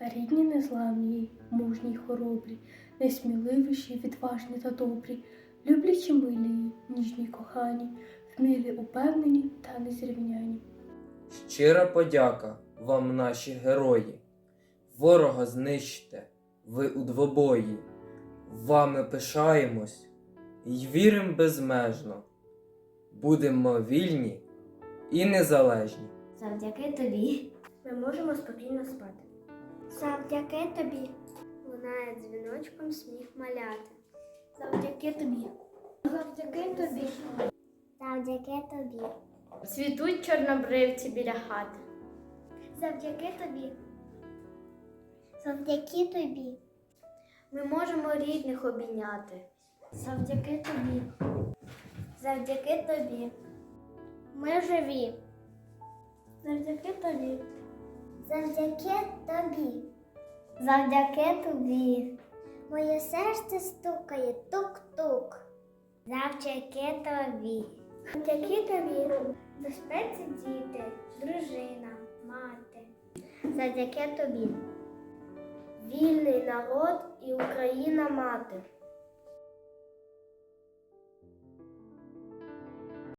рідні незламні, мужні й хоробрі, несміливіші, відважні та добрі, люблячі милі, ніжні кохані, вмілі, упевнені та незрівняні. Щира подяка вам, наші герої. Ворога знищте, ви у двобої. Вами пишаємось й вірим безмежно. Будемо вільні і незалежні. Завдяки тобі. Ми можемо спокійно спати. Завдяки тобі. Лунає дзвіночком сміх маляти. Завдяки тобі. Завдяки тобі. Завдяки тобі. Цвітуть чорнобривці біля хати. Завдяки тобі. Завдяки тобі. Ми можемо рідних обійняти. Завдяки тобі. Завдяки тобі. Ми живі. Завдяки тобі. Завдяки тобі. Завдяки тобі. Моє серце стукає тук-тук. Завдяки тобі. Завдяки тобі. Безпеці діти, дружина, мати. Завдяки тобі. Вільний народ і Україна мати.